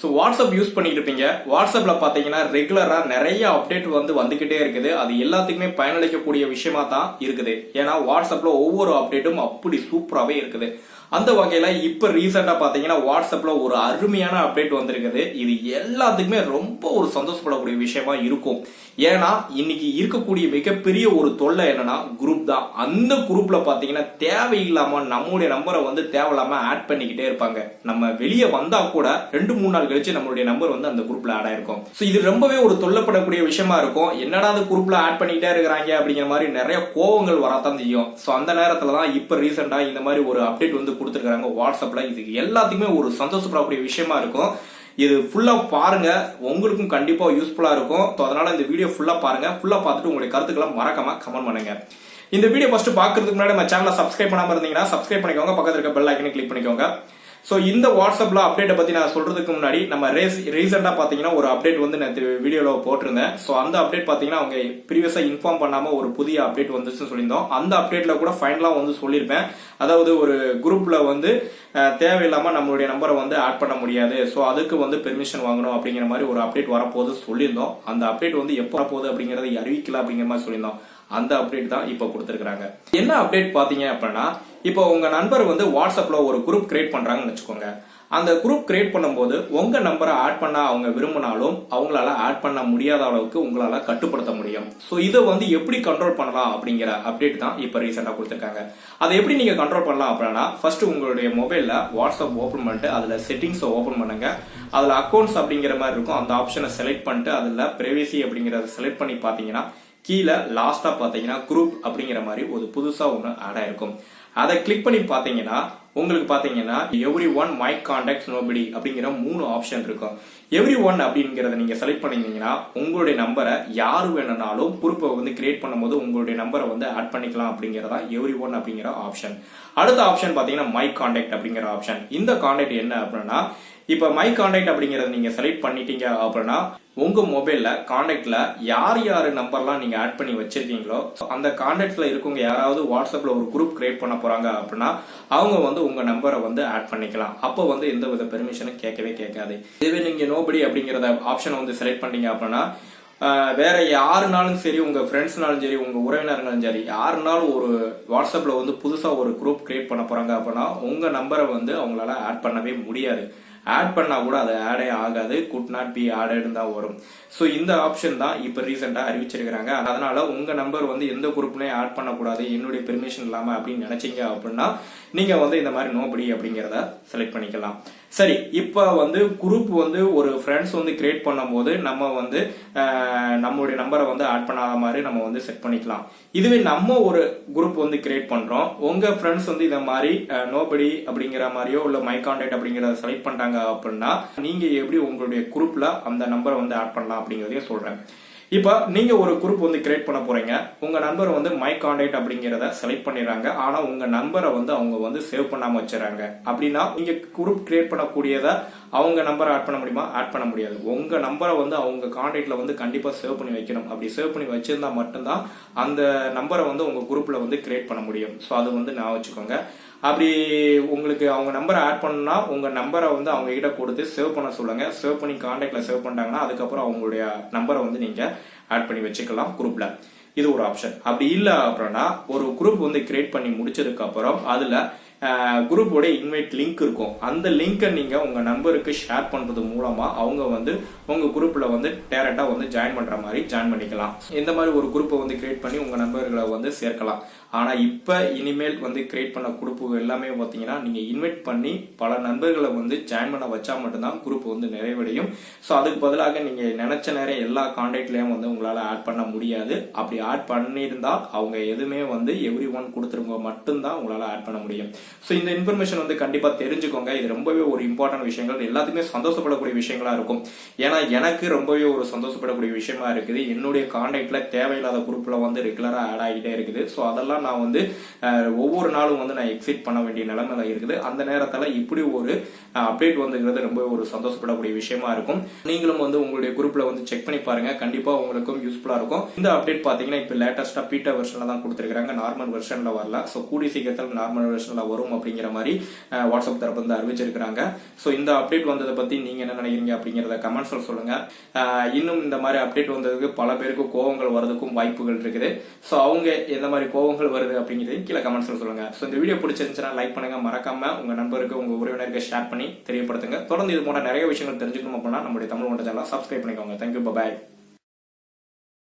So WhatsApp use பண்ணிட்டு இருப்பீங்க வாட்ஸ்அப்பில் பார்த்தீங்கன்னா ரெகுலராக நிறைய அப்டேட் வந்து வந்துக்கிட்டே இருக்குது. அது எல்லாத்துக்குமே பயனளிக்கக்கூடிய விஷயமா தான் இருக்குது. ஏன்னா வாட்ஸ்அப்பில் ஒவ்வொரு அப்டேட்டும் அப்படி சூப்பராகவே இருக்குது. அந்த வகையில் இப்போ ரீசெண்டாக பார்த்தீங்கன்னா வாட்ஸ்அப்பில் ஒரு அருமையான அப்டேட் வந்திருக்குது. இது எல்லாத்துக்குமே ரொம்ப ஒரு சந்தோஷப்படக்கூடிய விஷயமா இருக்கும். ஏன்னா இன்னைக்கு இருக்கக்கூடிய மிகப்பெரிய ஒரு தொல்லை என்னன்னா குரூப் தான். அந்த குரூப்பில் பார்த்தீங்கன்னா தேவையில்லாமல் நம்மளுடைய நம்பரை வந்து தேவையில்லாமல் ஆட் பண்ணிக்கிட்டே இருப்பாங்க. நம்ம வெளியே வந்தால் கூட ரெண்டு மூணு நாள் கழிச்சு நம்மளுடைய நம்பர் வந்து அந்த குரூப்ல ஆட் ஆயிருக்கும். ஸோ இது ரொம்பவே ஒரு தொல்லப்படக்கூடிய விஷயமா இருக்கும். என்னடா அந்த குரூப்ல ஆட் பண்ணிக்கிட்டே இருக்கிறாங்க அப்படிங்கிற மாதிரி நிறைய கோவங்கள் வரத்தான் செய்யும். ஸோ அந்த நேரத்துல தான் இப்போ ரீசெண்டா இந்த மாதிரி ஒரு அப்டேட் வந்து கொடுத்துருக்காங்க வாட்ஸ்அப்ல இது எல்லாத்துக்குமே ஒரு சந்தோஷப்படக்கூடிய விஷயமா இருக்கும். இது ஃபுல்லாக பாருங்க. உங்களுக்கும் கண்டிப்பாக யூஸ்ஃபுல்லாக இருக்கும். ஸோ அதனால இந்த வீடியோ ஃபுல்லாக பாருங்க. ஃபுல்லாக பார்த்துட்டு உங்களுடைய கருத்துக்களை மறக்காம கமெண்ட் பண்ணுங்க. இந்த வீடியோ ஃபர்ஸ்ட் பார்க்குறதுக்கு முன்னாடி நம்ம சேனலை சப்ஸ்கிரைப் பண்ணாம இருந்தீங்கன்னா சப்ஸ்கிரைப் பண்ணிக்கோங்க. பக்கத்தில் இருக்க பெல் ஐக்கனை கிளிக் பண்ணிக்கோங்க. ஸோ இந்த வாட்ஸ்அப்பில் அப்டேட்டை பற்றி நான் சொல்கிறதுக்கு முன்னாடி நம்ம ரேஸ் ரீசெண்டாக பார்த்தீங்கன்னா ஒரு அப்டேட் வந்து நான் வீடியோவில் போட்டிருந்தேன். ஸோ அந்த அப்டேட் பார்த்தீங்கன்னா அவங்க ப்ரீவியஸாக இன்ஃபார்ம் பண்ணாமல் ஒரு புதிய அப்டேட் வந்துச்சுன்னு சொல்லியிருந்தோம். அந்த அப்டேட்டில் கூட ஃபைனலாக வந்து சொல்லியிருப்பேன். அதாவது ஒரு குரூப்பில் வந்து தேவையில்லாமல் நம்மளுடைய நம்பரை வந்து ஆட் பண்ண முடியாது. ஸோ அதுக்கு வந்து பெர்மிஷன் வாங்கணும் அப்படிங்கிற மாதிரி ஒரு அப்டேட் வரப்போது சொல்லியிருந்தோம். அந்த அப்டேட் வந்து எப்போ வரப்போகுது அப்படிங்கிறத அறிவிக்கல அப்படிங்கிற மாதிரி சொல்லியிருந்தோம். அந்த அப்டேட் தான் இப்போ கொடுத்துருக்காங்க என்ன அப்டேட் பார்த்தீங்க அப்படின்னா இப்போ உங்கள் நண்பர் வந்து வாட்ஸ்அப்பில் ஒரு குரூப் கிரியேட் பண்ணுறாங்கன்னு வச்சுக்கோங்க. அந்த குரூப் கிரியேட் பண்ணும்போது உங்கள் நம்பரை ஆட் பண்ண அவங்க விரும்பினாலும் அவங்களால ஆட் பண்ண முடியாத அளவுக்கு உங்களால் கட்டுப்படுத்த முடியும். ஸோ இதை வந்து எப்படி கண்ட்ரோல் பண்ணலாம் அப்படிங்கிற அப்டேட் தான் இப்போ ரீசெண்டாக கொடுத்துருக்காங்க. அதை எப்படி நீங்கள் கண்ட்ரோல் பண்ணலாம் அப்படின்னா ஃபர்ஸ்ட் உங்களுடைய மொபைலில் வாட்ஸ்அப் ஓப்பன் பண்ணிட்டு அதில் செட்டிங்ஸை ஓப்பன் பண்ணுங்க. அதில் அக்கௌண்ட்ஸ் அப்படிங்கிற மாதிரி இருக்கும். அந்த ஆப்ஷனை செலக்ட் பண்ணிட்டு அதில் ப்ரைவேசி அப்படிங்கிறத செலக்ட் பண்ணி பார்த்தீங்கன்னா கீழே லாஸ்ட்டாக பார்த்தீங்கன்னா குரூப் அப்படிங்கிற மாதிரி ஒரு புதுசாக ஒன்று ஆட் ஆயிருக்கும். அதை கிளிக் பண்ணி பார்த்தீங்கன்னா உங்களுக்கு பார்த்தீங்கன்னா everyone my contact nobody அப்படிங்கிற மூணு ஆப்ஷன் இருக்கும். எவ்ரி ஒன் அப்படிங்கிறத நீங்க செலக்ட் பண்ணிருந்தீங்கன்னா உங்களுடைய நம்பரை யாரு வேணும்னாலும் குரூப்பை வந்து கிரியேட் பண்ணும்போது உங்களுடைய நம்பரை வந்து ஆட் பண்ணிக்கலாம் அப்படிங்கறதா எவ்ரி ஒன் அப்படிங்கிற ஆப்ஷன் அடுத்த ஆப்ஷன் பாத்தீங்கன்னா மை கான்டாக்ட் அப்படிங்கிற ஆப்ஷன் இந்த கான்டாக்ட் என்ன அப்படின்னா இப்ப மை கான்டாக்ட் அப்படிங்கறத நீங்க செலக்ட் பண்ணிட்டீங்க அப்படின்னா உங்கள் மொபைலில் காண்டாக்டில் யார் யார் நம்பர்லாம் நீங்கள் ஆட் பண்ணி வச்சுருக்கீங்களோ அந்த காண்டாக்டில் இருக்கவங்க யாராவது வாட்ஸ்அப்பில் ஒரு குரூப் கிரியேட் பண்ண போகிறாங்க அப்படின்னா அவங்க வந்து உங்கள் நம்பரை வந்து ஆட் பண்ணிக்கலாம். அப்போ வந்து எந்த வித பெர்மிஷனும் கேட்கவே கேட்காது. இதுவே நீங்கள் நோபடி அப்படிங்கிறத ஆப்ஷனை வந்து செலக்ட் பண்ணீங்க அப்படின்னா வேற யாருனாலும் சரி உங்க ஃப்ரெண்ட்ஸ்னாலும் சரி உங்க உறவினர்களும் சரி யாருனாலும் ஒரு வாட்ஸ்அப்ல வந்து புதுசா ஒரு குரூப் கிரியேட் பண்ண போறாங்க அப்படின்னா உங்க நம்பரை வந்து அவங்களால ஆட் பண்ணவே முடியாது. ஆட் பண்ணா கூட அது ஆடே ஆகாது. குட் நாட் பி ஆடட் தான் வரும். ஸோ இந்த ஆப்ஷன் தான் இப்போ ரீசெண்டாக அறிவிச்சிருக்கிறாங்க. அதனால உங்க நம்பர் வந்து எந்த குரூப்லையும் ஆட் பண்ணக்கூடாது. என்னுடைய பெர்மிஷன் இல்லாம அப்படின்னு நினைச்சீங்க அப்படின்னா நீங்க வந்து இந்த மாதிரி நோபடி அப்படிங்கிறத செலக்ட் பண்ணிக்கலாம். சரி இப்போ வந்து குரூப் வந்து ஒரு ஃப்ரெண்ட்ஸ் வந்து கிரியேட் பண்ணும்போது நம்ம வந்து நம்மளுடைய நம்பரை வந்து ஆட் பண்ணாத மாதிரி நம்ம வந்து செட் பண்ணிக்கலாம். இதுவே நம்ம ஒரு குரூப் வந்து கிரியேட் பண்ணுறோம் உங்கள் ஃப்ரெண்ட்ஸ் வந்து இந்த மாதிரி நோபடி அப்படிங்கிற மாதிரியோ இல்லை மை கான்டாக்ட் அப்படிங்கிறத செலக்ட் பண்ணிட்டாங்க அப்படின்னா நீங்கள் எப்படி உங்களுடைய குரூப்பில் அந்த நம்பரை வந்து ஆட் பண்ணலாம் அப்படிங்கிறதையும் சொல்கிறேன் இப்போ நீங்க ஒரு குரூப் வந்து கிரியேட் பண்ண போறீங்க. உங்க நண்பர் வந்து மை கான்டாக்ட் அப்படிங்கறத செலக்ட் பண்ணிடுறாங்க. ஆனா உங்க நம்பரை வந்து அவங்க வந்து சேவ் பண்ணாம வச்சுறாங்க அப்படின்னா நீங்க குரூப் கிரியேட் பண்ணக்கூடியதை அவங்க நம்பரை ஆட் பண்ண முடியுமா? ஆட் பண்ண முடியாது. உங்கள் நம்பரை வந்து அவங்க காண்டாக்டில் வந்து கண்டிப்பாக சேவ் பண்ணி வைக்கணும். அப்படி சேவ் பண்ணி வச்சிருந்தா மட்டும்தான் அந்த நம்பரை வந்து உங்கள் குரூப்பில் வந்து கிரியேட் பண்ண முடியும். ஸோ அது வந்து நான் வச்சுக்கோங்க. அப்படி உங்களுக்கு அவங்க நம்பரை ஆட் பண்ணா உங்கள் நம்பரை வந்து அவங்க கிட்ட கொடுத்து சேவ் பண்ண சொல்லுங்க. சேவ் பண்ணி காண்டாக்டில் சேவ் பண்ணிட்டாங்கன்னா அதுக்கப்புறம் அவங்களுடைய நம்பரை வந்து நீங்கள் ஆட் பண்ணி வச்சுக்கலாம் குரூப்பில் இது ஒரு ஆப்ஷன் அப்படி இல்லை அப்படின்னா ஒரு குரூப் வந்து கிரியேட் பண்ணி முடிச்சதுக்கப்புறம் அதில் குரூப்போட இன்வைட் லிங்க் இருக்கும். அந்த லிங்கை நீங்கள் உங்கள் நம்பருக்கு ஷேர் பண்ணுறது மூலமாக அவங்க வந்து உங்கள் குரூப்பில் வந்து டேரெக்டாக வந்து ஜாயின் பண்ணுற மாதிரி ஜாயின் பண்ணிக்கலாம். இந்த மாதிரி ஒரு குரூப்பை வந்து கிரியேட் பண்ணி உங்கள் நண்பர்களை வந்து சேர்க்கலாம். ஆனால் இப்போ இனிமேல் வந்து கிரியேட் பண்ண குரூப்பு எல்லாமே பார்த்தீங்கன்னா நீங்கள் இன்வைட் பண்ணி பல நண்பர்களை வந்து ஜாயின் பண்ண வச்சா மட்டும்தான் குரூப் வந்து நிறைவடையும். ஸோ அதுக்கு பதிலாக நீங்கள் நினச்ச நேரம் எல்லா கான்டாக்ட்லேயும் வந்து உங்களால் ஆட் பண்ண முடியாது. அப்படி ஆட் பண்ணியிருந்தால் அவங்க எதுவுமே வந்து எவ்ரி ஒன் கொடுத்துருங்க மட்டும்தான் உங்களால் ஆட் பண்ண முடியும். ஸோ இந்த இன்ஃபர்மேஷன் வந்து கண்டிப்பாக தெரிஞ்சுக்கோங்க. இது ரொம்பவே ஒரு இம்பார்ட்டன்ட் விஷயங்கள். எல்லாத்துக்குமே சந்தோஷப்படக்கூடிய விஷயங்களா இருக்கும். ஏன்னா எனக்கு ரொம்பவே ஒரு சந்தோஷப்படக்கூடிய விஷயமா இருக்குது. என்னுடைய கான்டாக்ட்ல தேவையில்லாத குரூப்ல வந்து ரெகுலரா ஆட் ஆகிட்டே இருக்குது. ஸோ அதெல்லாம் நான் வந்து ஒவ்வொரு நாளும் வந்து நான் எக்ஸிட் பண்ண வேண்டிய நிலைமையில இருக்குது. அந்த நேரத்தில் இப்படி ஒரு அப்டேட் வந்துங்கிறது ரொம்ப ஒரு சந்தோஷப்படக்கூடிய விஷயமா இருக்கும். நீங்களும் வந்து உங்களுடைய குரூப்ல வந்து செக் பண்ணி பாருங்க. கண்டிப்பா உங்களுக்கும் யூஸ்ஃபுல்லா இருக்கும். இந்த அப்டேட் பாத்தீங்கன்னா இப்போ லேட்டஸ்டா பீட்டா வெர்ஷன்ல தான் கொடுத்துருக்காங்க நார்மல் வெர்ஷன்ல வரல. ஸோ கூடி சீக்கிரத்தில் நார்மல் வெர்ஷன்ல வரும். வரும் அப்படிங்கிற மாதிரி வாட்ஸ்அப் தரப்பு வந்து அறிவிச்சிருக்கிறாங்க. ஸோ இந்த அப்டேட் வந்ததை பற்றி நீங்க என்ன நினைக்கிறீங்க அப்படிங்கிறத கமெண்ட்ஸில் சொல்லுங்க. இன்னும் இந்த மாதிரி அப்டேட் வந்ததுக்கு பல பேருக்கு கோவங்கள் வரதுக்கும் வாய்ப்புகள் இருக்குது. ஸோ அவங்க எந்த மாதிரி கோவங்கள் வருது அப்படிங்கிறது கீழே கமெண்ட்ஸில் சொல்லுங்க. ஸோ இந்த வீடியோ பிடிச்சிருந்துச்சுன்னா லைக் பண்ணுங்க மறக்காம உங்கள் நண்பருக்கு உங்க உறவினருக்கு ஷேர் பண்ணி தெரியப்படுத்துங்க. தொடர்ந்து இது போன்ற நிறைய விஷயங்கள் தெரிஞ்சுக்கணும் அப்படின்னா நம்மளுடைய தமிழ் ஒன்றை சேனலாக சப்ஸ்கிரைப் பண்ணிக்கோங்க. Thank you bye